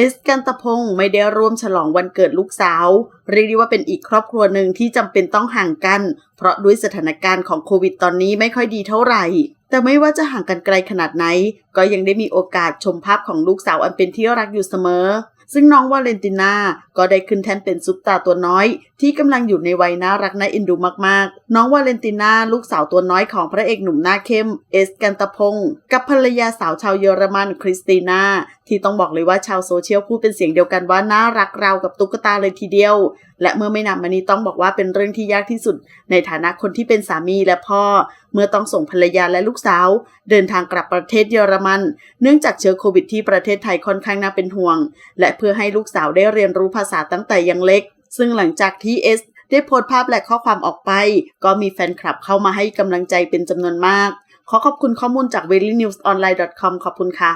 เอสกันตะพงศ์ไม่ได้ร่วมฉลองวันเกิดลูกสาว เรียกได้ว่าเป็นอีกครอบครัวหนึ่งที่จำเป็นต้องห่างกัน เพราะด้วยสถานการณ์ของโควิดตอนนี้ไม่ค่อยดีเท่าไหร่ แต่ไม่ว่าจะห่างกันไกลขนาดไหน ก็ยังได้มีโอกาสชมภาพของลูกสาวอันเป็นที่รักอยู่เสมอ ซึ่งน้องวาเลนติน่าก็ได้ขึ้นแทนเป็นซุปตาตัวน้อย ที่กำลังอยู่ในวัยน่ารักน่าเอ็นดูมากๆ น้องวาเลนติน่าลูกสาวตัวน้อยของพระเอกหนุ่มหน้าเข้ม เอสกันตพงศ์กับภรรยาสาวชาวเยอรมันคริสติน่าที่ต้องบอกเลยว่าชาวโซเชียลพูดเป็นเสียงเดียวกันว่าน่ารักราวกับตุ๊กตาเลยทีเดียว และเมื่อไม่นานมานี้ต้องบอกว่าเป็นเรื่องที่ยากที่สุด ในฐานะคนที่เป็นสามีและพ่อ เมื่อต้องส่งภรรยาและลูกสาว เดินทางกลับประเทศเยอรมัน เนื่องจากเชื้อโควิดที่ประเทศไทยค่อนข้างน่าเป็นห่วง และเพื่อให้ลูกสาวได้เรียนรู้ภาษาตั้งแต่ยังเล็ก ซึ่งหลังจากที่เอสได้โพสต์ภาพและข้อความออกไป ก็มีแฟนคลับเข้ามาให้กำลังใจเป็นจำนวนมาก ขอขอบคุณข้อมูลจาก v e r y n e w s o n l i n e c o m ขอบคุณค่ะ